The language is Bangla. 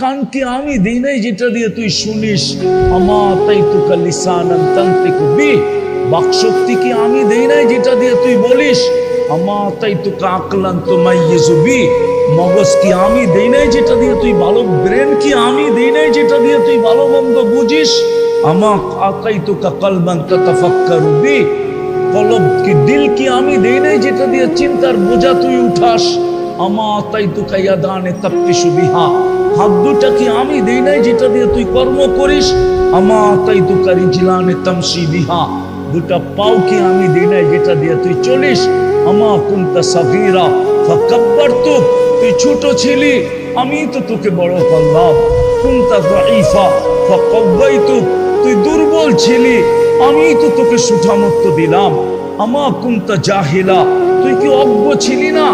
কানকে আমি দিই নাই যেটা দিয়ে তুই শুনিস, আমা তাই তুকা লিসানান তান্তিকু বি। বাকশক্তিকে আমি দেই নাই যেটা দিয়ে তুই বলিস, আমা তাই তুকা আকলান তুমাইয়িজু বি? মগজ কি আমি দেই নাই যেটা দিয়ে তুই ভালো, ব্রেন কি আমি দেই নাই যেটা দিয়ে তুই ভালো মন্দ বুঝিস? আমা আতাই তুকা কলবান তাতাফাক্কারু বি? কলব কি দিল কি আমি দেই নাই যেটা দিয়ে চিন্তার বোঝা তুই উঠাস? আমা তাই তু কাইয়া দানে তাপ্তি সুবিহা। হাত দুটা কি আমি দেই নাই যেটা দিয়ে তুই কর্ম করিস? আমা তাই তু কারি জিলানে তামসি বিহা। দুটা পাও কি আমি দেই নাই যেটা দিয়ে তুই চলিস? আমা কুন্তা সাগীরা, ফাকাব্বার তু, তুই ছোট ছিলি, আমি তো তোকে বড় করলাম কুন্তা দাইফা ফাকাব্বাইতু তুই দুর্বল ছিলি আমি তো তোকে সুঠামত্ব দিলাম। আমা কুন্তা জাহিলা তুই কি অজ্ঞ ছিলি না?